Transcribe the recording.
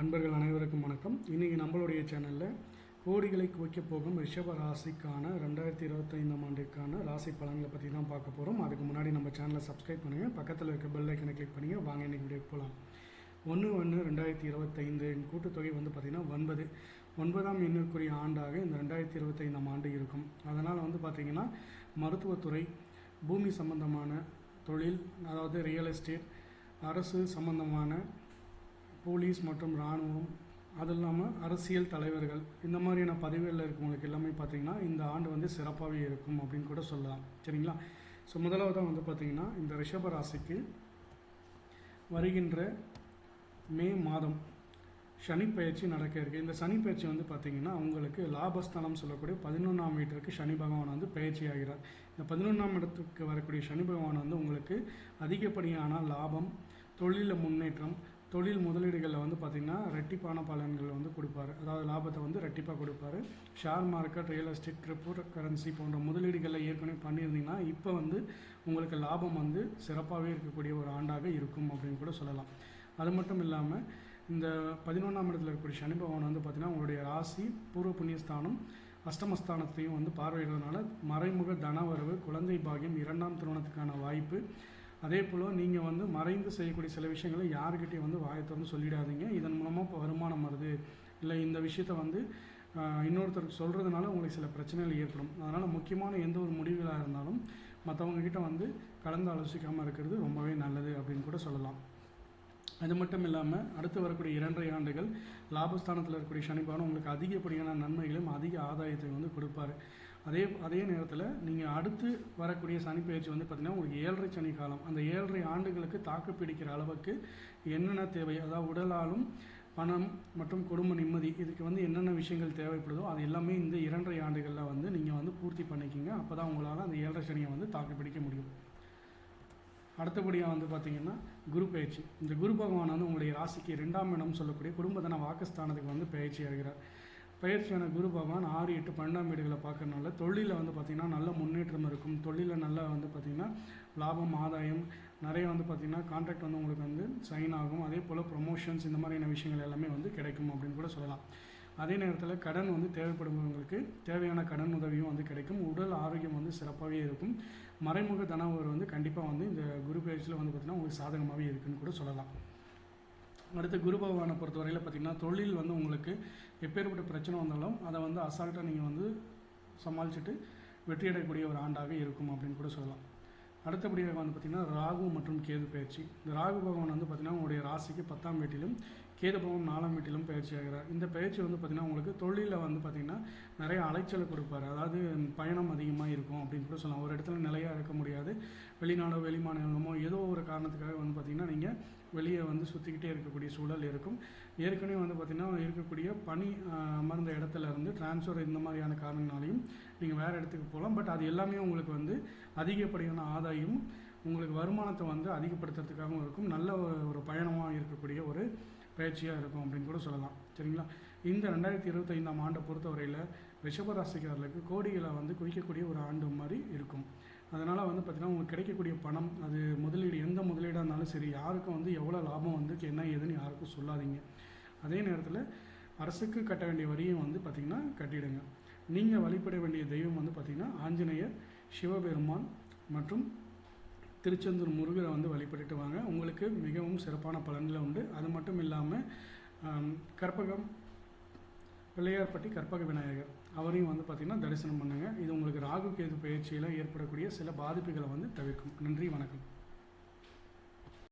அன்பர்கள் அனைவருக்கும் வணக்கம். இன்றைக்கி நம்மளுடைய சேனலில் கோடிகளை குவிக்கப் போகும் ரிஷப ராசிக்கான ரெண்டாயிரத்தி இருபத்தைந்தாம் ஆண்டிற்கான ராசி பலன்களை பற்றி தான் பார்க்க போகிறோம் அதுக்கு முன்னாடி நம்ம சேனலை சப்ஸ்கிரைப் பண்ணுங்கள் பக்கத்தில் இருக்க பெல் ஐக்கனை கிளிக் பண்ணுங்கள் வாங்க இன்றைக்கி வீடியோக்கு போகலாம் ஒன்று ஒன்று ரெண்டாயிரத்தி இருபத்தைந்து கூட்டுத்தொகை வந்து பார்த்திங்கன்னா ஒன்பது. ஒன்பதாம் எண்ணிற்குரிய ஆண்டாக இந்த ரெண்டாயிரத்தி இருபத்தைந்தாம் ஆண்டு இருக்கும். அதனால் வந்து பார்த்திங்கன்னா மருத்துவத்துறை பூமி சம்பந்தமான தொழில் அதாவது ரியல் எஸ்டேட் அரசு சம்பந்தமான போலீஸ் மற்றும் இராணுவம் அது இல்லாமல் அரசியல் தலைவர்கள் இந்த மாதிரியான பதவிகளில் இருக்கவங்களுக்கு எல்லாமே பார்த்திங்கன்னா இந்த ஆண்டு வந்து சிறப்பாகவே இருக்கும் அப்படின்னு கூட சொல்லலாம். சரிங்களா? ஸோ முதலாவதாக வந்து பார்த்திங்கன்னா இந்த ரிஷப ராசிக்கு வருகின்ற மே மாதம் சனி பயிற்சி நடக்க இருக்குது இந்த சனி பயிற்சி வந்து பார்த்திங்கன்னா உங்களுக்கு லாபஸ்தானம் சொல்லக்கூடிய பதினொன்றாம் வீட்டிற்கு சனி பகவான் வந்து பயிற்சி ஆகிறார். இந்த பதினொன்றாம் இடத்துக்கு வரக்கூடிய சனி பகவான் வந்து உங்களுக்கு அதிகப்படியான லாபம் தொழிலில் முன்னேற்றம் தொழில் முதலீடுகளில் வந்து பார்த்திங்கன்னா ரெட்டிப்பான பலன்கள் வந்து கொடுப்பாரு. அதாவது லாபத்தை வந்து ரெட்டிப்பாக கொடுப்பாரு. Share market real estate crypto currency போன்ற முதலீடுகளில் ஏற்கனவே பண்ணியிருந்தீங்கன்னா இப்போ வந்து உங்களுக்கு லாபம் வந்து சிறப்பாகவே இருக்கக்கூடிய ஒரு ஆண்டாக இருக்கும் அப்படின்னு கூட சொல்லலாம். அது மட்டும் இல்லாமல் இந்த பதினொன்றாம் இடத்துல இருக்கக்கூடிய சனி பகவான் வந்து பார்த்திங்கன்னா உங்களுடைய ராசி பூர்வ புண்ணியஸ்தானம் அஷ்டமஸ்தானத்தையும் வந்து பார்வையிடுறதுனால மறைமுக தனவரவு குழந்தை பாகியம் இரண்டாம் திருமணத்துக்கான வாய்ப்பு அதே போல் நீங்கள் வந்து மறைந்து செய்யக்கூடிய சில விஷயங்களை யாருக்கிட்டையும் வந்து வாயை திறந்து சொல்லிடாதீங்க. இதன் மூலமாக இப்போ வருமானம் வருது. இல்லை இந்த விஷயத்த வந்து இன்னொருத்தருக்கு சொல்கிறதுனால உங்களுக்கு சில பிரச்சனைகள் ஏற்படும். அதனால் முக்கியமான எந்த ஒரு முடிவுகளாக இருந்தாலும் மற்றவங்கக்கிட்ட வந்து கலந்து ஆலோசிக்காமல் இருக்கிறது ரொம்பவே நல்லது அப்படின்னு கூட சொல்லலாம். அது மட்டும் இல்லாமல் அடுத்து வரக்கூடிய இரண்டரை ஆண்டுகள் லாபஸ்தானத்தில் இருக்கக்கூடிய சனிபானம் உங்களுக்கு அதிகப்படியான நன்மைகளும் அதிக ஆதாயத்தை வந்து கொடுப்பாரு. அதே அதே நேரத்தில் நீங்கள் அடுத்து வரக்கூடிய சனி பயிற்சி வந்து பார்த்திங்கன்னா உங்களுக்கு ஏழரை சனி காலம். அந்த ஏழரை ஆண்டுகளுக்கு தாக்கு பிடிக்கிற அளவுக்கு என்னென்ன தேவை? அதாவது உடலாலும் பணம் மற்றும் குடும்ப நிம்மதி இதுக்கு வந்து என்னென்ன விஷயங்கள் தேவைப்படுதோ அது எல்லாமே இந்த இரண்டரை ஆண்டுகளில் வந்து நீங்கள் வந்து பூர்த்தி பண்ணிக்கிங்க. அப்போ தான் உங்களால் அந்த ஏழரை சனியை வந்து தாக்கு பிடிக்க முடியும். அடுத்தபடியாக வந்து பார்த்தீங்கன்னா குரு பயிற்சி. இந்த குரு பகவான் வந்து உங்களுடைய ராசிக்கு ரெண்டாம் இடம் சொல்லக்கூடிய குடும்பத்தன வாக்குஸ்தானத்துக்கு வந்து பயிற்சி ஆகிறார். பயிற்சியான குரு பகவான் ஆறு எட்டு பன்னெண்டாம் வீடுகளை பார்க்கறனால தொழிலில் வந்து பார்த்திங்கன்னா நல்ல முன்னேற்றம் இருக்கும். தொழிலில் நல்லா வந்து பார்த்திங்கன்னா லாபம் ஆதாயம் நிறைய வந்து பார்த்திங்கன்னா கான்ட்ராக்ட் வந்து உங்களுக்கு வந்து சைன் ஆகும். அதே போல் ப்ரொமோஷன்ஸ் இந்த மாதிரியான விஷயங்கள் எல்லாமே வந்து கிடைக்கும் அப்படின்னு கூட சொல்லலாம். அதே நேரத்தில் கடன் வந்து தேவைப்படுபவங்களுக்கு தேவையான கடன் உதவியும் வந்து கிடைக்கும். உடல் ஆரோக்கியம் வந்து சிறப்பாகவே இருக்கும். மறைமுக தனவர் வந்து கண்டிப்பாக வந்து இந்த குரு பயிற்சியில் வந்து பார்த்திங்கன்னா உங்களுக்கு சாதகமாகவே இருக்குன்னு கூட சொல்லலாம். அடுத்து குரு பகவானை பொறுத்தவரையில் பார்த்திங்கன்னா தொழில் வந்து உங்களுக்கு எப்பேற்பட்ட பிரச்சனை வந்தாலும் அதை வந்து அசால்ட்டாக நீங்கள் வந்து சமாளிச்சுட்டு வெற்றியடையக்கூடிய ஒரு ஆண்டாக இருக்கும் அப்படின்னு கூட சொல்லலாம். அடுத்தபடியாக வந்து பார்த்திங்கன்னா ராகு மற்றும் கேது பயிற்சி. இந்த ராகு பகவான் வந்து பார்த்திங்கன்னா உங்களுடைய ராசிக்கு பத்தாம் வீட்டிலும் கேதபவன் நாலாம் வீட்டிலும் பயிற்சி ஆகிறார். இந்த பயிற்சி வந்து பார்த்திங்கன்னா உங்களுக்கு தொழிலில் வந்து பார்த்திங்கன்னா நிறைய அலைச்சலை கொடுப்பார். அதாவது பயணம் அதிகமாக இருக்கும் அப்படின்னு கூட சொல்லலாம். ஒரு இடத்துல நிலையாக இருக்க முடியாது. வெளிநாடோ வெளிமாநிலமோ ஏதோ ஒரு காரணத்துக்காக வந்து பார்த்திங்கன்னா நீங்கள் வெளியே வந்து சுற்றிக்கிட்டே இருக்கக்கூடிய சூழல் இருக்கும். ஏற்கனவே வந்து பார்த்திங்கன்னா இருக்கக்கூடிய பணி அமர்ந்த இடத்துல இருந்து டிரான்ஸ்ஃபர் இந்த மாதிரியான காரணங்களாலையும் நீங்கள் வேறு இடத்துக்கு போகலாம். பட் அது எல்லாமே உங்களுக்கு வந்து அதிகப்படியான ஆதாயம் உங்களுக்கு வருமானத்தை வந்து அதிகப்படுத்துறதுக்காகவும் இருக்கும். நல்ல ஒரு பயணமாக இருக்கக்கூடிய ஒரு பயிற்சியாக இருக்கும் அப்படின்னு கூட சொல்லலாம். சரிங்களா? இந்த ரெண்டாயிரத்தி இருபத்தைந்தாம் ஆண்டை பொறுத்தவரையில் ரிஷபராசிக்காரர்களுக்கு கோடிகளை வந்து குவிக்கக்கூடிய ஒரு ஆண்டு மாதிரி இருக்கும். அதனால் வந்து பார்த்திங்கன்னா உங்களுக்கு கிடைக்கக்கூடிய பணம் அது முதலீடு எந்த முதலீடாக இருந்தாலும் சரி யாருக்கும் வந்து எவ்வளோ லாபம் வந்து என்ன ஏதுன்னு யாருக்கும் சொல்லாதீங்க. அதே நேரத்தில் அரசுக்கு கட்ட வேண்டிய வரியும் வந்து பார்த்திங்கன்னா கட்டிடுங்க. நீங்கள் வழிபட வேண்டிய தெய்வம் வந்து பார்த்திங்கன்னா ஆஞ்சநேயர் சிவபெருமான் மற்றும் திருச்செந்தூர் முருகரை வந்து வழிபட்டுட்டு வாங்க. உங்களுக்கு மிகவும் சிறப்பான பலன்களை உண்டு. அது மட்டும் இல்லாமல் கற்பகம் பிள்ளையார்பட்டி கற்பக விநாயகர். அவரையும் வந்து பார்த்திங்கன்னா தரிசனம் பண்ணுங்கள் இது உங்களுக்கு ராகு கேது பயிற்சியில் ஏற்படக்கூடிய சில பாதிப்புகளை வந்து தவிர்க்கும். நன்றி வணக்கம்.